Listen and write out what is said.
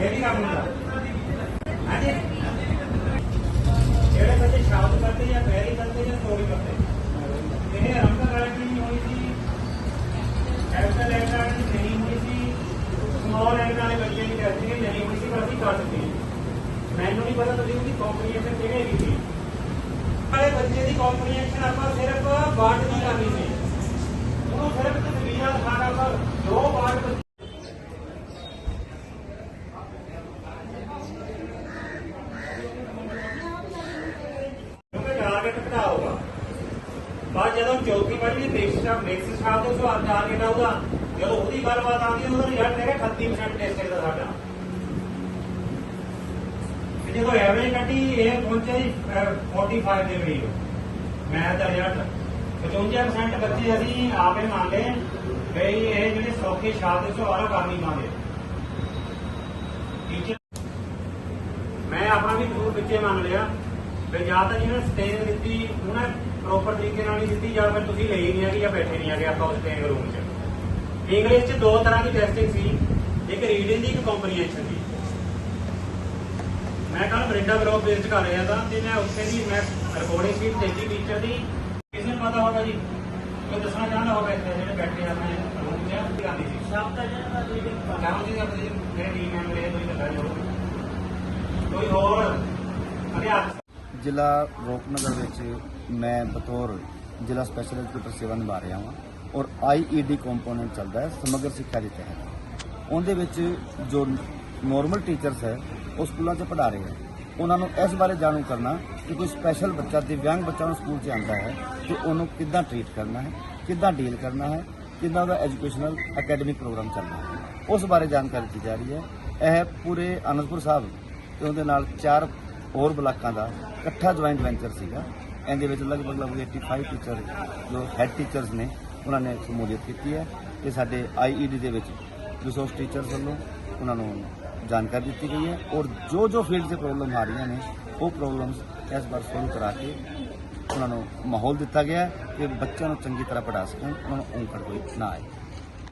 ਇਹ ਵੀ ਕੰਮ ਹੁੰਦਾ ਹਾਂਜੀ ਜਿਹੜੇ ਬੱਚੇ ਸ਼ਾਬਦ ਕਰਦੇ ਜਾਂ ਪੈਰੀ ਕਰਦੇ ਜਾਂ ਸਟੋਰੀ ਕਰਦੇ ਇਹ ਰੰਗ ਗਾਰੰਟੀ ਨਹੀਂ ਹੋਈ ਸੀ ਐਕਸਲ ਐਕਟ ਗਾਰੰਟੀ ਨਹੀਂ ਹੋਈ ਸੀ ਸਮਾਲ ਐਕਟ ਵਾਲੇ ਬੱਚੇ ਦੀ ਟੈਸਟਿੰਗ ਨਹੀਂ ਹੋਈ ਸੀ ਪਰ ਅਸੀਂ ਕਰ ਸਕਦੇ ਮੈਨੂੰ ਨਹੀਂ ਪਤਾ ਤੁਸੀਂ ਉਹਦੀ ਕੰਪਨੀਸ਼ਨ ਕਿਹੜੇ ਕੀਤੀ ਵਾਲੇ ਬੱਚੇ ਦੀ ਕੰਪਨੀਸ਼ਨ ਆਪਾਂ ਸਿਰਫ ਬਾਟ ਦੀ ਕਰਨੀ ਸੀ ਉਹਨੂੰ ਸਿਰਫ ਤਸਵੀਰਾਂ ਦਿਖਾਣਾ ਪਰ ਜੋ ਬਾਟ ਕਿਉਂਕਿ ਟਾਰਗੇਟ ਘਟਾ ਹੋਗਾ ਬਾਅਦ ਜਦੋਂ ਚੌਥੀ ਵਾਰੀ ਮਿਕਸ ਦਾ ਮਿਕਸ ਸ਼ਾਬ ਦੇ ਸਵਾਲ ਟਾਰਗੇਟ ਆਊਗਾ ਜਦੋਂ ਉਹਦੀ ਗੱਲਬਾਤ ਆਉਂਦੀ, ਉਹਦਾ ਰਿਜ਼ਲਟ ਹੈਗਾ 38% ਟੈਸਟ ਦਾ ਸਾਡਾ। ਜਦੋਂ ਐਵਰੇਜ ਕੱਢੀ ਇਹ ਪਹੁੰਚਿਆ ਜੀ 45 ਦੇ ਕਰੀਬ। ਮੈਥ ਦਾ ਰਿਜ਼ਲਟ 55% ਬੱਚੇ ਅਸੀਂ ਆਪੇ ਮੰਨ ਲਏ ਵੀ ਇਹ ਜਿਹੜੇ ਸੌਖੇ ਸ਼ਾਬ ਦੇ ਸਵਾਲ ਆ ਕਰ ਟੀਚਰ ਮੈਂ ਆਪਣਾ ਵੀ ਜ਼ਰੂਰ ਵਿੱਚੇ ਮੰਨ ਲਿਆ। ਵੀ ਜਾਂ ਤਾਂ ਜਿਹਨੇ ਸਟੇਜ ਦਿੱਤੀ ਉਹਨੇ ਪ੍ਰੋਪਰ ਤਰੀਕੇ ਨਾਲ ਨਹੀਂ ਦਿੱਤੀ ਜਾਂ ਫਿਰ ਤੁਸੀਂ ਲਈ ਨਹੀਂ ਹੈਗੀ ਜਾਂ ਬੈਠੇ ਨਹੀਂ ਹੈਗੇ ਆਪਾਂ ਉਸ ਸਟੇਜ ਰੂਮ 'ਚ। ਇੰਗਲਿਸ਼ 'ਚ ਦੋ ਤਰ੍ਹਾਂ ਦੀ ਟੈਸਟਿੰਗ ਸੀ ਇੱਕ ਰੀਡਿੰਗ ਦੀ ਇੱਕ ਕੰਪਰੀਹੈਂਸ਼ਨ ਦੀ। ਮੈਂ ਕੱਲ ਬਰਿੰਡਾ ਗਰੁੱਪ ਬੇਸਡ ਕਰ ਰਿਹਾ ਤਾਂ ਤੇ ਮੈਂ ਉੱਥੇ ਦੀ ਮੈਂ ਰਿਕਾਰਡਿੰਗ ਸ਼ੀਟ ਦੇਖੀ ਟੀਚਰ ਦੀ। ਕਿਸੇ ਨੂੰ ਪਤਾ ਹੋਗਾ ਜੀ? ਕੋਈ ਦੱਸਣਾ ਚਾਹੁੰਦਾ ਹੋਗਾ ਇੱਥੇ ਜਿਹੜੇ ਬੈਠੇ ਆ ਆਪਣੇ ਰੂਮ 'ਚ? ਕੀ ਆਉਂਦੀ ਸੀ ਸਭ ਦਾ ਜਿਹੜਾ ਰੀਡਿੰਗ ਜਾਣੋ ਜੀ ਆਪਣੇ ਮੇਰੇ ਟੀਮ ਮੈਂਬਰ ਇਹ ਕੋਈ ਲੱਗਾ ਜੋ ਕੋਈ ਹੋਰ? ਅਧਿਆਪਕ ਜ਼ਿਲ੍ਹਾ ਰੂਪਨਗਰ ਵਿੱਚ ਮੈਂ ਬਤੌਰ ਜ਼ਿਲ੍ਹਾ ਸਪੈਸ਼ਲ ਐਜੂਕੇਟਰ ਸੇਵਾ ਨਿਭਾ ਰਿਹਾ ਹਾਂ ਔਰ ਆਈਈਡੀ ਕੰਪੋਨੈਂਟ ਚੱਲਦਾ ਹੈ ਸਮਗਰ ਸਿੱਖਿਆ ਦੇ ਤਹਿਤ। ਉਹਦੇ ਵਿੱਚ ਜੋ ਨਾਰਮਲ ਟੀਚਰਸ ਹੈ, ਉਹ ਸਕੂਲਾਂ 'ਚ ਪੜ੍ਹਾ ਰਹੇ ਹੈ। ਉਹਨਾਂ ਨੂੰ ਇਸ ਬਾਰੇ ਜਾਣੂ ਕਰਨਾ ਕਿ ਕੋਈ ਸਪੈਸ਼ਲ ਬੱਚਾ ਦਿਵਿਆਂਗ ਬੱਚਾ ਨੂੰ ਸਕੂਲ 'ਚ ਆਉਂਦਾ ਹੈ ਤੇ ਉਹਨੂੰ ਕਿੱਦਾਂ ਟ੍ਰੀਟ ਕਰਨਾ ਹੈ, ਕਿੱਦਾਂ ਡੀਲ ਕਰਨਾ ਹੈ, ਕਿੱਦਾਂ ਉਹਦਾ ਐਜੂਕੇਸ਼ਨਲ ਅਕੈਡਮਿਕ ਪ੍ਰੋਗਰਾਮ ਚੱਲਣਾ ਹੈ। ਉਸ ਬਾਰੇ ਜਾਣਕਾਰੀ ਦਿੱਤੀ ਜਾ ਰਹੀ ਹੈ। ਇਹ ਪੂਰੇ ਅਨੰਦਪੁਰ ਸਾਹਿਬ ਤੇ ਉਹਦੇ ਨਾਲ ਚਾਰ ਹੋਰ ਬਲਾਕਾਂ ਦਾ ਇਕੱਠਾ ਜੁਆਇੰਟ ਵੈਂਚਰ ਸੀਗਾ। ਇਹਦੇ ਵਿੱਚ ਲਗਭਗ ਲਗਭਗ 85 ਟੀਚਰ ਜੋ ਹੈਡ ਟੀਚਰਸ ਨੇ, ਉਹਨਾਂ ਨੇ ਸ਼ਮੂਲੀਅਤ ਕੀਤੀ ਹੈ ਤੇ ਸਾਡੇ ਆਈਈਡੀ ਦੇ ਵਿੱਚ ਰਿਸੋਰਸ ਟੀਚਰਸ ਵੱਲੋਂ ਉਹਨਾਂ ਨੂੰ ਜਾਣਕਾਰੀ ਦਿੱਤੀ ਗਈ ਹੈ ਔਰ ਜੋ ਜੋ ਫੀਲਡ 'ਚ ਪ੍ਰੋਬਲਮ ਆ ਰਹੀਆਂ ਨੇ, ਉਹ ਪ੍ਰੋਬਲਮਸ ਇਸ ਵਾਰ ਸੋਲਵ ਕਰਾ ਕੇ ਉਹਨਾਂ ਨੂੰ ਮਾਹੌਲ ਦਿੱਤਾ ਗਿਆ ਕਿ ਬੱਚਿਆਂ ਨੂੰ ਚੰਗੀ ਤਰ੍ਹਾਂ ਪੜ੍ਹਾ ਸਕਣ, ਉਹਨਾਂ ਨੂੰ ਔਂਕੜ ਕੋਈ ਨਾ ਆਏ।